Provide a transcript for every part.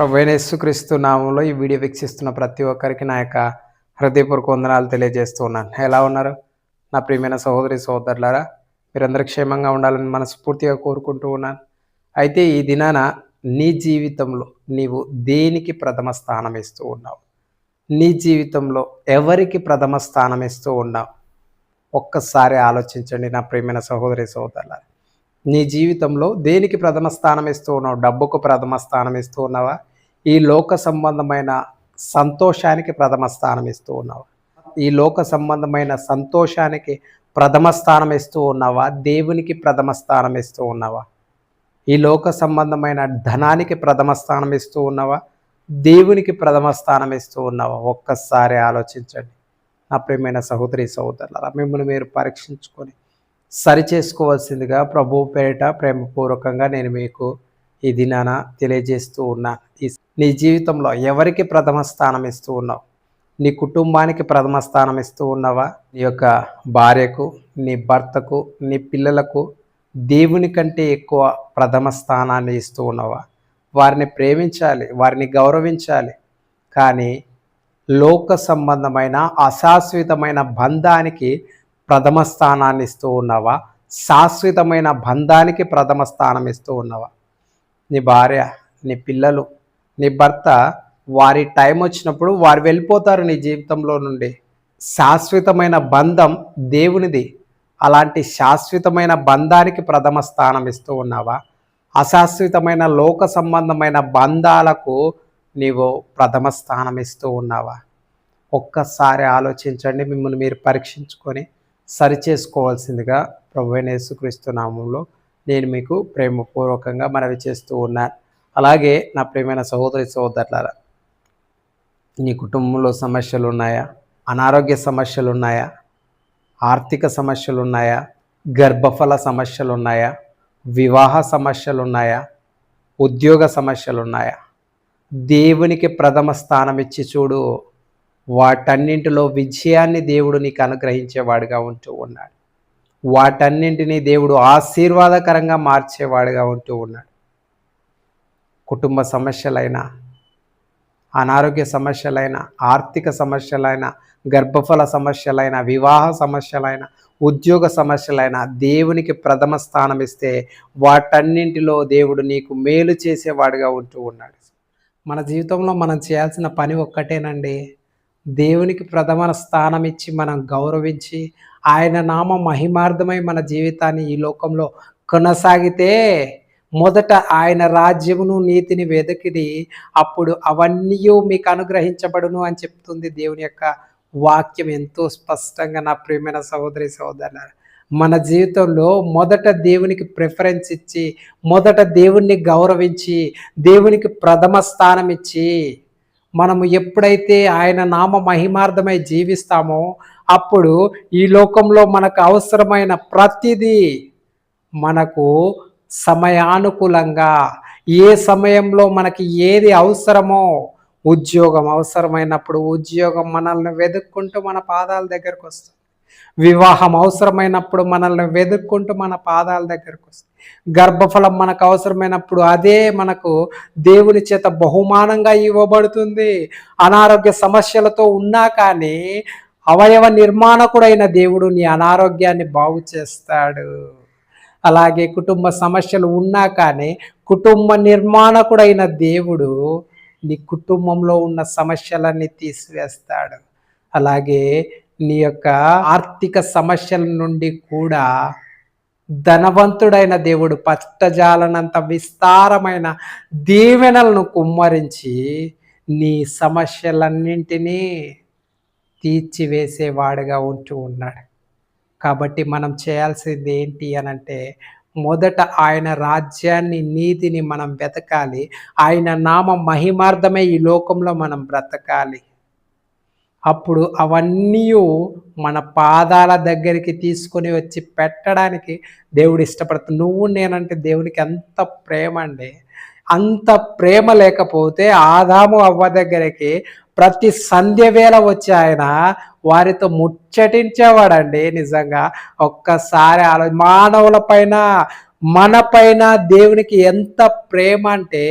ప్రభు నామంలో ఈ వీడియో వీక్షిస్తున్న ప్రతి ఒక్కరికి నా యొక్క హృదయపూర్వక వందనాలు తెలియజేస్తూ ఉన్నాను. ఎలా ఉన్నారు? నా ప్రియమైన సహోదరి సహోదరులారా మీరందరూ క్షేమంగా ఉండాలని మనస్ఫూర్తిగా కోరుకుంటూ ఉన్నాను. అయితే ఈ దినాన నీ జీవితంలో నీవు దేనికి ప్రథమ స్థానం ఇస్తూ ఉన్నావు? నీ జీవితంలో ఎవరికి ప్రథమ స్థానం ఇస్తూ ఉన్నావు? ఒక్కసారి ఆలోచించండి నా ప్రియమైన సహోదరి సహోదరులారా. నీ జీవితంలో దేనికి ప్రథమ స్థానం ఇస్తూ ఉన్నావు? డబ్బుకు ప్రథమ స్థానం ఇస్తూ ఉన్నావా? ఈ లోక సంబంధమైన సంతోషానికి ప్రథమ స్థానం ఇస్తూ ఉన్నావా? ఈ లోక సంబంధమైన సంతోషానికి ప్రథమ స్థానం ఇస్తూ ఉన్నావా? దేవునికి ప్రథమ స్థానం ఇస్తూ ఉన్నావా? ఈ లోక సంబంధమైన ధనానికి ప్రథమ స్థానం ఇస్తూ ఉన్నావా? దేవునికి ప్రథమ స్థానం ఇస్తూ ఉన్నావా? ఒక్కసారి ఆలోచించండి. నా ప్రియమైన సహోదరి సహోదరులారా మిమ్మల్ని మీరు పరీక్షించుకొని సరిచేసుకోవాల్సిందిగా ప్రభు పేరిట ప్రేమపూర్వకంగా నేను మీకు ఈ దినాన తెలియజేస్తూ ఉన్నా నీ జీవితంలో ఎవరికి ప్రథమ స్థానం ఇస్తూ ఉన్నావు? నీ కుటుంబానికి ప్రథమ స్థానం ఇస్తూ ఉన్నావా? నీ యొక్క భార్యకు నీ భర్తకు నీ పిల్లలకు దేవుని కంటే ఎక్కువ ప్రథమ స్థానాన్ని ఇస్తూ ఉన్నావా? వారిని ప్రేమించాలి వారిని గౌరవించాలి. కానీ లోక సంబంధమైన అశాశ్వతమైన బంధానికి ప్రథమ స్థానాన్ని ఇస్తూ ఉన్నావా? శాశ్వతమైన బంధానికి ప్రథమ స్థానం ఇస్తూ ఉన్నావా? నీ భార్య నీ పిల్లలు నీ భర్త వారి టైం వచ్చినప్పుడు వారు వెళ్ళిపోతారు నీ జీవితంలో నుండి. శాశ్వతమైన బంధం దేవునిది. అలాంటి శాశ్వతమైన బంధానికి ప్రథమ స్థానం ఇస్తూ ఉన్నావా? అశాశ్వతమైన లోక సంబంధమైన బంధాలకు నీవు ప్రథమ స్థానం ఇస్తూ ఉన్నావా? ఒక్కసారి ఆలోచించండి మిమ్మల్ని మీరు పరీక్షించుకొని సరిచేసుకోవాల్సిందిగా ప్రభు యేసుక్రీస్తు నామంలో నేను మీకు ప్రేమపూర్వకంగా మనవి చేస్తూ ఉన్నాను. అలాగే నా ప్రేమైన సహోదరి సహోదరులారా నీ కుటుంబంలో సమస్యలు ఉన్నాయా? అనారోగ్య సమస్యలు ఉన్నాయా? ఆర్థిక సమస్యలు ఉన్నాయా? గర్భఫల సమస్యలు ఉన్నాయా? వివాహ సమస్యలు ఉన్నాయా? ఉద్యోగ సమస్యలు ఉన్నాయా? దేవునికి ప్రథమ స్థానం ఇచ్చి చూడు. వాటన్నింటిలో విజయాన్ని దేవుడు నీకు అనుగ్రహించేవాడుగా ఉంటూ ఉన్నాడు. వాటన్నింటినీ దేవుడు ఆశీర్వాదకరంగా మార్చేవాడుగా ఉంటూ ఉన్నాడు. కుటుంబ సమస్యలైనా అనారోగ్య సమస్యలైన ఆర్థిక సమస్యలైన గర్భఫల సమస్యలైన వివాహ సమస్యలైన ఉద్యోగ సమస్యలైన దేవునికి ప్రథమ స్థానం ఇస్తే వాటన్నింటిలో దేవుడు నీకు మేలు చేసేవాడుగా ఉంటూ ఉన్నాడు. మన జీవితంలో మనం చేయాల్సిన పని ఒక్కటేనండి. దేవునికి ప్రథమ స్థానం ఇచ్చి మనం గౌరవించి ఆయన నామ మహిమార్థమై మన జీవితాన్ని ఈ లోకంలో కొనసాగితే మొదట ఆయన రాజ్యమును నీతిని వెదకిడి అప్పుడు అవన్నీ మీకు అనుగ్రహించబడును అని చెప్తుంది దేవుని యొక్క వాక్యం. ఎంతో స్పష్టంగా నా ప్రియమైన సహోదరి సహోదరు మన జీవితంలో మొదట దేవునికి ప్రిఫరెన్స్ ఇచ్చి మొదట దేవుణ్ణి గౌరవించి దేవునికి ప్రథమ స్థానం ఇచ్చి మనము ఎప్పుడైతే ఆయన నామ మహిమార్థమై జీవిస్తామో అప్పుడు ఈ లోకంలో మనకు అవసరమైన ప్రతిదీ మనకు సమయానుకూలంగా. ఏ సమయంలో మనకి ఏది అవసరమో ఉద్యోగం అవసరమైనప్పుడు ఉద్యోగం మనల్ని వెతుక్కుంటూ మన పాదాల దగ్గరకు వస్తుంది. వివాహం అవసరమైనప్పుడు మనల్ని వెతుక్కుంటూ మన పాదాల దగ్గరకు వస్తుంది. గర్భఫలం మనకు అవసరమైనప్పుడు అదే మనకు దేవుని చేత బహుమానంగా ఇవ్వబడుతుంది. అనారోగ్య సమస్యలతో ఉన్నా కానీ అవయవ నిర్మాణకుడైన దేవుడు నీ అనారోగ్యాన్ని బాగు చేస్తాడు. అలాగే కుటుంబ సమస్యలు ఉన్నా కానీ కుటుంబ నిర్మాణకుడైన దేవుడు నీ కుటుంబంలో ఉన్న సమస్యలన్నీ తీసివేస్తాడు. అలాగే నీ యొక్క ఆర్థిక సమస్యల నుండి కూడా ధనవంతుడైన దేవుడు పట్టజాలనంత విస్తారమైన దీవెనలను కుమ్మరించి నీ సమస్యలన్నింటినీ తీర్చివేసేవాడుగా ఉంటూ ఉన్నాడు. కాబట్టి మనం చేయాల్సింది ఏంటి అనంటే మొదట ఆయన రాజ్యాన్ని నీతిని మనం వెతకాలి. ఆయన నామ మహిమార్థమే ఈ లోకంలో మనం బ్రతకాలి. అప్పుడు అవన్నీ మన పాదాల దగ్గరికి తీసుకొని వచ్చి పెట్టడానికి దేవుడు ఇష్టపడుతుంది నువ్వు నేనంటే దేవునికి ఎంత ప్రేమ అండి. అంత ప్రేమ లేకపోతే ఆదాము అవ్వ దగ్గరికి ప్రతి సంధ్య వేళ వచ్చి ఆయన వారితో ముచ్చటించేవాడండి నిజంగా. ఒక్కసారి ఆలో మానవుల పైన మనపైన దేవునికి ఎంత ప్రేమ అంటే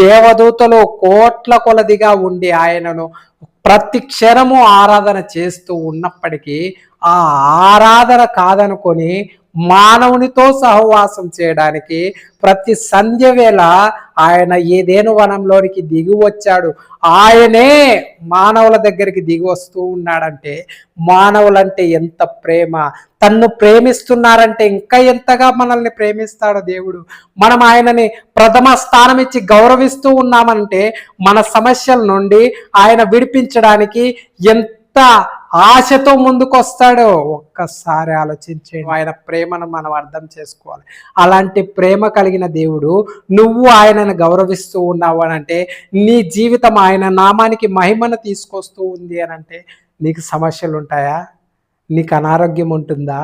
దేవదూతలు కోట్ల కొలదిగా ఉండి ఆయనను ప్రతి క్షణము ఆరాధన చేస్తూ ఉన్నప్పటికీ ఆ ఆరాధన కాదనుకొని మానవునితో సహవాసం చేయడానికి ప్రతి సంధ్య వేళ ఆయన ఏదేను వనంలోనికి దిగి వచ్చాడు. ఆయనే మానవుల దగ్గరికి దిగి వస్తూ ఉన్నాడంటే మానవులంటే ఎంత ప్రేమ. తన్ను ప్రేమిస్తున్నారంటే ఇంకా ఎంతగా మనల్ని ప్రేమిస్తాడో దేవుడు. మనం ఆయనని ప్రథమ స్థానం ఇచ్చి గౌరవిస్తూ ఉన్నామంటే మన సమస్యల నుండి ఆయన విడిపించడానికి ఎంత ఆశతో ముందుకొస్తాడో ఒక్కసారి ఆలోచించండి ఆయన ప్రేమను మనం అర్థం చేసుకోవాలి. అలాంటి ప్రేమ కలిగిన దేవుడు నువ్వు ఆయనను గౌరవిస్తూ ఉన్నావు అని అంటే నీ జీవితం ఆయన నామానికి మహిమను తీసుకొస్తూ ఉంది అని అంటే నీకు సమస్యలు ఉంటాయా నీకు అనారోగ్యం ఉంటుందా?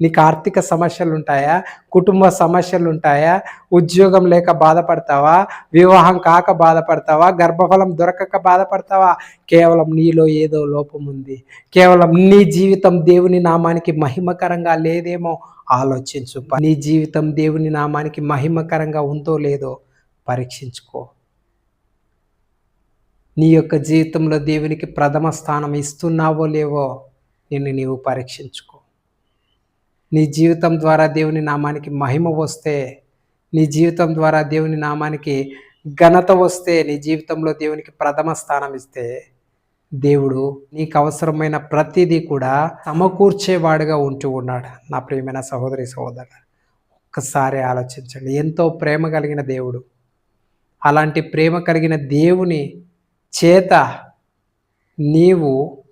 నీకు ఆర్థిక సమస్యలు ఉంటాయా కుటుంబ సమస్యలు ఉంటాయా ఉద్యోగం లేక బాధపడతావా? వివాహం కాక బాధపడతావా? గర్భఫలం దొరకక బాధపడతావా? కేవలం నీలో ఏదో లోపం ఉంది. కేవలం నీ జీవితం దేవుని నామానికి మహిమకరంగా లేదేమో ఆలోచించు. నీ జీవితం దేవుని నామానికి మహిమకరంగా ఉందో లేదో పరీక్షించుకో. నీ యొక్క జీవితంలో దేవునికి ప్రథమ స్థానం ఇస్తున్నావో లేవో నిన్ను నీవు పరీక్షించుకో. నీ జీవితం ద్వారా దేవుని నామానికి మహిమ వస్తే నీ జీవితం ద్వారా దేవుని నామానికి ఘనత వస్తే నీ జీవితంలో దేవునికి ప్రథమ స్థానం ఇస్తే దేవుడు నీకు అవసరమైన ప్రతిదీ కూడా సమకూర్చేవాడుగా ఉంటూ ఉన్నాడు. నా ప్రియమైన సహోదరి సహోదరు ఒక్కసారి ఆలోచించండి. ఎంతో ప్రేమ కలిగిన దేవుడు అలాంటి ప్రేమ కలిగిన దేవుని చేత నీవు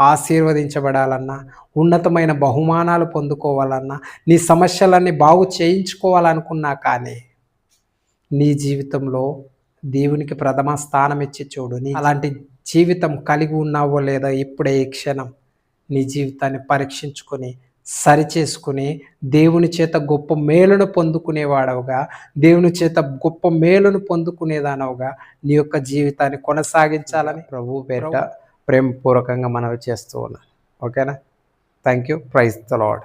ఆశీర్వదించబడాలన్నా ఉన్నతమైన బహుమానాలు పొందుకోవాలన్నా నీ సమస్యలన్నీ బాగు చేయించుకోవాలనుకున్నా కానీ నీ జీవితంలో దేవునికి ప్రథమ స్థానం ఇచ్చి చూడు. నీ అలాంటి జీవితం కలిగి ఉన్నావో లేదా ఇప్పుడే ఈ క్షణం నీ జీవితాన్ని పరీక్షించుకొని సరిచేసుకుని దేవుని చేత గొప్ప మేలును పొందుకునేవాడవుగా దేవుని చేత గొప్ప మేలును పొందుకునేదానవుగా నీ యొక్క జీవితాన్ని కొనసాగించాలని ప్రభు పేరిట ప్రేమపూర్వకంగా మనవి చేస్తూ ఉన్నాను ఓకేనా? Thank you praise the Lord